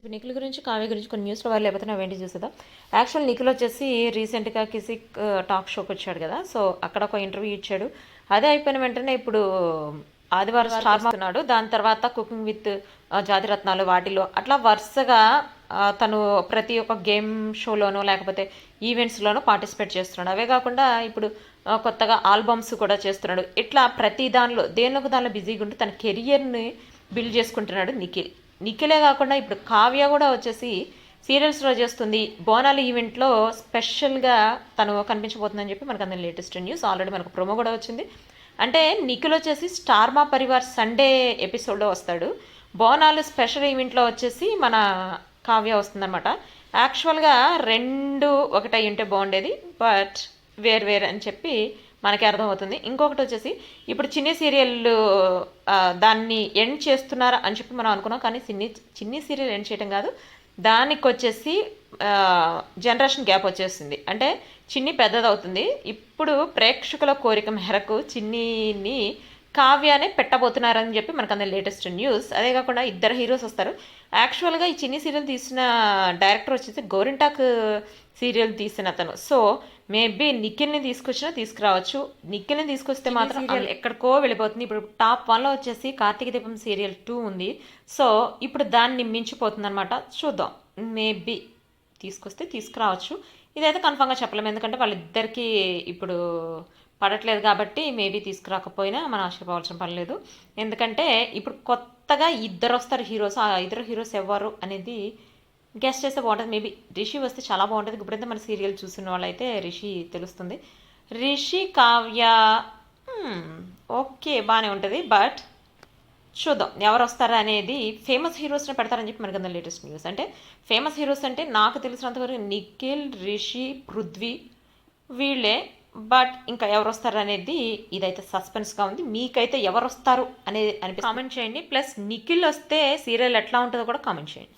ఇప్పుడు నిఖిల్ గురించి కావ్య గురించి కొన్ని న్యూస్లో వాళ్ళు లేకపోతే ఏంటి చూసేద్దాం. యాక్చువల్ నిఖిల్ వచ్చేసి రీసెంట్గా కిసిక్ టాక్ షోకి వచ్చాడు కదా. సో అక్కడ ఒక ఇంటర్వ్యూ ఇచ్చాడు. అదే అయిపోయిన వెంటనే ఇప్పుడు ఆదివారం స్టార్ మాస్తున్నాడు దాని తర్వాత కుకింగ్ విత్ జాతిరత్నాలు వాటిలో అట్లా వరుసగా తను ప్రతి ఒక్క గేమ్ షోలోనో లేకపోతే ఈవెంట్స్లోనో పార్టిసిపేట్ చేస్తున్నాడు. అవే కాకుండా ఇప్పుడు కొత్తగా ఆల్బమ్స్ కూడా చేస్తున్నాడు. ఇట్లా ప్రతి దానిలో దేనిలో దానిలో బిజీగా ఉంటూ తన కెరియర్ని బిల్డ్ చేసుకుంటున్నాడు నిఖిల్. నిఖిలే కాకుండా ఇప్పుడు కావ్య కూడా వచ్చేసి సీరియల్స్లో చేస్తుంది. బోనాల ఈవెంట్లో స్పెషల్గా తను కనిపించబోతుందని చెప్పి మనకు అందరి లేటెస్ట్ న్యూస్. ఆల్రెడీ మనకు ప్రోమో కూడా వచ్చింది. అంటే నిఖిల్ వచ్చేసి స్టార్మా పరివార్ సండే ఎపిసోడ్లో వస్తాడు. బోనాలు స్పెషల్ ఈవెంట్లో వచ్చేసి మన కావ్య వస్తుందన్నమాట. యాక్చువల్గా రెండు ఒకటై ఉంటే బాగుండేది బట్ వేరు వేరు అని చెప్పి మనకి అర్థమవుతుంది. ఇంకొకటి వచ్చేసి ఇప్పుడు చిన్ని సీరియల్ దాన్ని ఎండ్ చేస్తున్నారా అని చెప్పి మనం అనుకున్నాం. కానీ చిన్ని చిన్ని సీరియల్ ఎండ్ చేయడం కాదు. దానికి వచ్చేసి జనరేషన్ గ్యాప్ వచ్చేసింది అంటే చిన్ని పెద్దదవుతుంది. ఇప్పుడు ప్రేక్షకుల కోరిక మేరకు చిన్నిని కావ్యానే పెట్టబోతున్నారని చెప్పి మనకు అందరి లేటెస్ట్ న్యూస్. అదే కాకుండా ఇద్దరు హీరోస్ వస్తారు. యాక్చువల్గా ఈ చిన్ని సీరియల్ తీసిన డైరెక్టర్ వచ్చేసి గోరింటాక్ సీరియల్ తీసిన అతను. సో మేబీ నిఖిల్ని తీసుకొచ్చినా తీసుకురావచ్చు. నిఖిల్ని తీసుకొస్తే మాత్రం ఎక్కడికో వెళ్ళిపోతుంది. ఇప్పుడు టాప్ వన్లో వచ్చేసి కార్తీక దీపం సీరియల్ టూ ఉంది. సో ఇప్పుడు దాన్ని మించిపోతుంది అనమాట చూద్దాం. మేబీ తీసుకొస్తే తీసుకురావచ్చు. ఇదైతే కన్ఫామ్గా చెప్పలేము. ఎందుకంటే వాళ్ళిద్దరికీ ఇప్పుడు పడట్లేదు కాబట్టి మేబీ తీసుకురాకపోయినా మనం ఆశ్చర్యపోవాల్సిన పని లేదు. ఎందుకంటే ఇప్పుడు కొత్తగా ఇద్దరు వస్తారు హీరోస్. ఆ ఇద్దరు హీరోస్ ఎవరు అనేది గెస్ట్ చేస్తే బాగుంటుంది. మేబీ రిషి వస్తే చాలా బాగుంటుంది. ఇప్పుడైతే మన సీరియల్ చూసిన వాళ్ళైతే రిషి తెలుస్తుంది. రిషి కావ్య ఓకే బాగానే ఉంటుంది. బట్ చూద్దాం ఎవరు వస్తారా అనేది ఫేమస్ హీరోస్ని పెడతారని చెప్పి మనకి అందరి లేటెస్ట్ న్యూస్. అంటే ఫేమస్ హీరోస్ అంటే నాకు తెలిసినంతవరకు నిఖిల్ రిషి పృథ్వీ వీళ్ళే. బట్ ఇంకా ఎవరు వస్తారు అనేది ఇదైతే సస్పెన్స్గా ఉంది. మీకైతే ఎవరు వస్తారు అనేది అనిపి కామెంట్ చేయండి. ప్లస్ నిఖిల్ వస్తే సీరియల్ ఎట్లా ఉంటుందో కూడా కామెంట్ చేయండి.